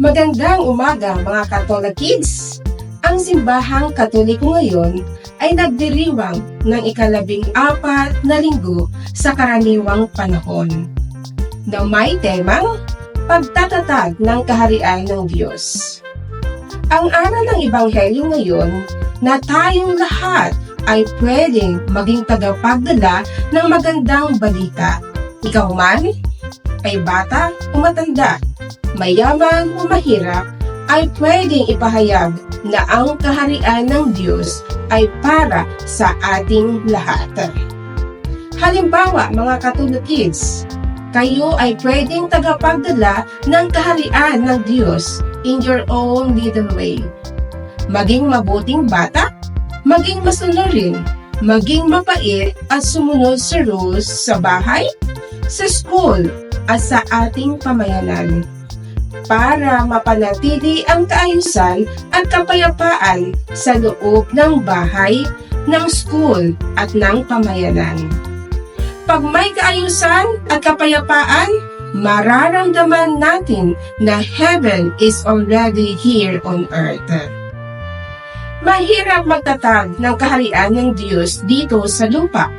Magandang umaga mga Katolik kids! Ang simbahang katoliko ngayon ay nagdiriwang ng ikalabing apat na linggo sa karaniwang panahon na may temang pagtatatag ng kaharian ng Diyos. Ang aral ng Ebanghelyo ngayon na tayong lahat ay pwedeng maging tagapagdala ng magandang balita. Ikaw man ay bata o matanda, mayaman o mahirap, ay pwedeng ipahayag na ang kaharian ng Diyos ay para sa ating lahat. Halimbawa, mga Catholic kids, kayo ay pwedeng tagapagdala ng kaharian ng Diyos in your own little way. Maging mabuting bata, maging masunurin, maging mapait at sumunod sa rules sa bahay, sa school, at sa ating pamayanan para mapanatili ang kaayusan at kapayapaan sa loob ng bahay, ng school at ng pamayanan. Pag may kaayusan at kapayapaan, mararamdaman natin na heaven is already here on earth. Mahirap magtatag ng kaharian ng Diyos dito sa lupa.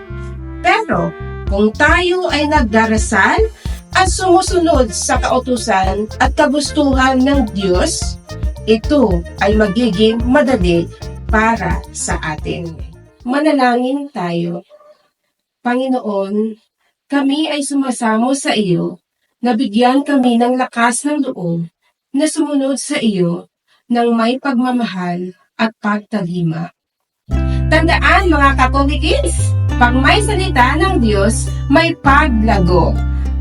Pero kung tayo ay nagdarasal at sumusunod sa kautusan at kagustuhan ng Diyos, ito ay magiging madali para sa atin. Manalangin tayo. Panginoon, kami ay sumasamo sa iyo, nabigyan kami ng lakas ng loob na sumunod sa iyo ng may pagmamahal at pagtalima. Tandaan mga katolikis, pag may salita ng Diyos, may paglago.